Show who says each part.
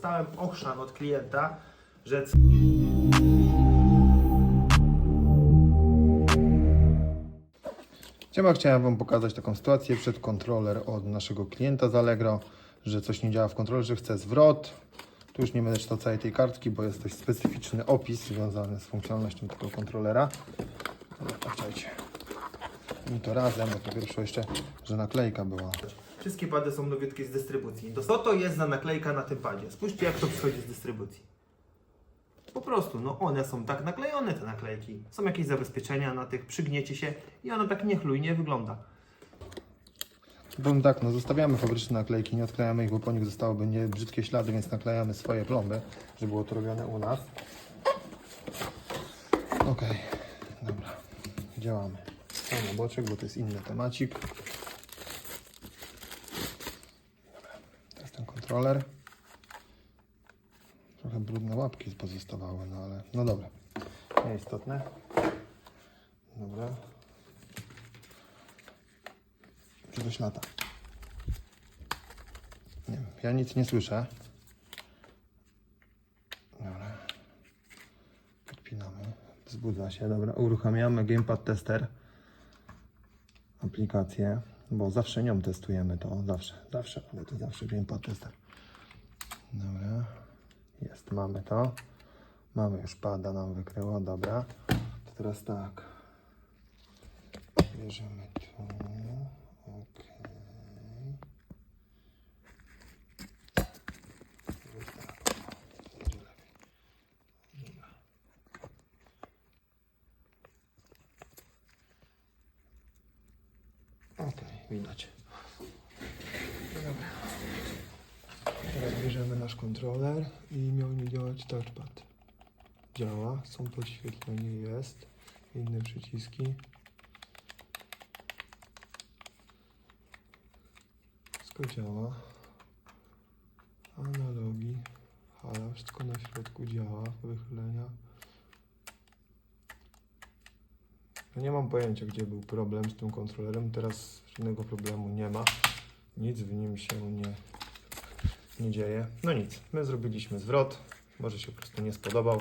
Speaker 1: Dostałem ochrzan od klienta, że
Speaker 2: Siema, chciałem Wam pokazać taką sytuację przed kontroler od naszego klienta z Allegro, że coś nie działa w kontrolerze, chce zwrot. Tu już nie będę czytał całej tej kartki, bo jest dość specyficzny opis związany z funkcjonalnością tego kontrolera. Ale. I to razem, bo to pierwsze jeszcze, że naklejka była.
Speaker 1: wszystkie pady są nowiutkie z dystrybucji. Do- Co to jest za naklejka na tym padzie? Spójrzcie jak to przychodzi z dystrybucji. Po prostu, no one są tak naklejone te naklejki. Są jakieś zabezpieczenia na tych, przygniecie się i ono tak niechlujnie wygląda.
Speaker 2: Powiem tak, no zostawiamy fabryczne naklejki, nie odklejamy ich, bo po nich zostałyby nie brzydkie ślady, więc naklejamy swoje plomby, żeby było to robione u nas. Okej, dobra, działamy. Na boczek, bo to jest inny temacik. Dobra, teraz ten kontroler. Trochę brudne łapki pozostawały, no ale no dobra, nieistotne. Dobra. Czy lata? Nie wiem, ja nic nie słyszę. Dobra. Podpinamy. Wzbudza się, dobra. Uruchamiamy Gamepad Tester. Aplikację, bo zawsze nią testujemy to. Zawsze, zawsze, ale to zawsze Gamepad Tester. Dobra. Jest, mamy to. Mamy już pada, nam wykryło, dobra. To teraz tak. Bierzemy tu. Okej. Już tak. Będzie lepiej. Dobra. Okej, widać. Dobra. Teraz bierzemy nasz kontroler i miał nie działać touchpad. Działa, są podświetlenie, jest. Inne przyciski. Wszystko działa. Analogi. Hala, wszystko na środku działa. Wychylenia. Ja nie mam pojęcia, gdzie był problem z tym kontrolerem. Teraz żadnego problemu nie ma. Nic w nim się nie, nie dzieje. No nic, my zrobiliśmy zwrot. Może się po prostu nie spodobał.